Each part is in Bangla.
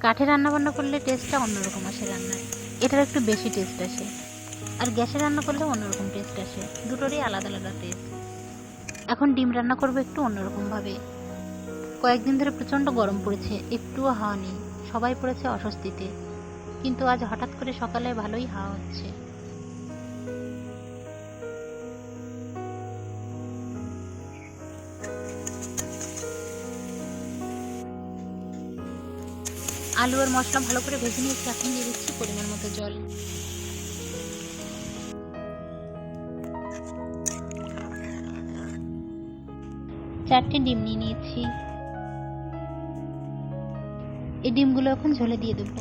কাঠে রান্না বান্না করলে টেস্টটা অন্যরকম আসে রান্নার এটার একটু বেশি টেস্ট আসে। আর গ্যাসে রান্না করলে অন্যরকম টেস্ট আসে। দুটোরই আলাদা আলাদা টেস্ট এখন ডিম রান্না করব একটু অন্যরকমভাবে। কয়েকদিন ধরে প্রচণ্ড গরম পড়েছে, একটুও হাওয়া নেই। সবাই পড়েছে অস্বস্তিতে। কিন্তু আজ হঠাৎ করে সকালে ভালোই হাওয়া হচ্ছে। আলু আর মশলা ভালো করে ভেজে নিয়েছি। এখন দিয়ে দিচ্ছি পরিমাণ মতো জল। চারটে ডিম নিয়ে নিয়েছি। এই ডিমগুলো এখন ঝোলে দিয়ে দেবো।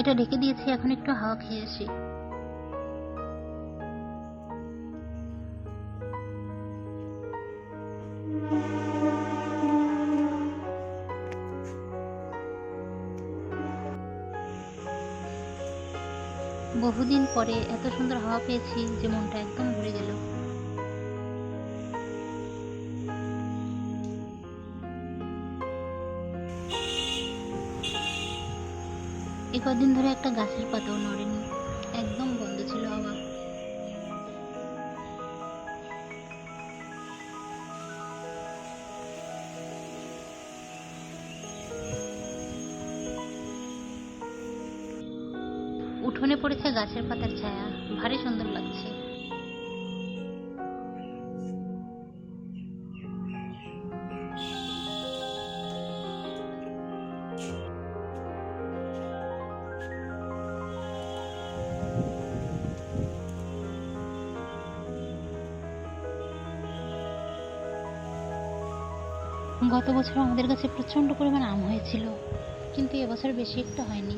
এটা ঢেকে দিয়েছি, এখন একটু হাওয়া খেয়ে আসি। বহুদিন পরে এত সুন্দর হাওয়া পেয়েছি যে মনটা একদম ভরে গেল। এ কদিন ধরে একটা গাছের পাতাও নড়েনি, একদম বন্ধ ছিল হাওয়া উঠোনে পড়েছে গাছের পাতার ছায়া। ভারী সুন্দর লাগছে। গত বছর আমাদের কাছে প্রচণ্ড পরিমাণ আম হয়েছিল, কিন্তু এবছর বেশি একটা হয়নি।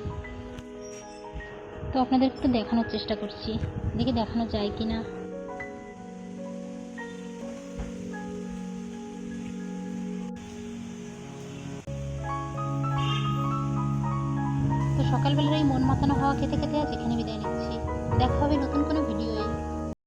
তো আপনাদের একটু দেখানোর চেষ্টা করছি। দেখি দেখানো যায় কি না তো সকালবেলার এই মন মাতানো হওয়া খেতে খেতে আজ এখানে বিদায় নিচ্ছি। দেখা হবে নতুন কোনো ভিডিওয়ে।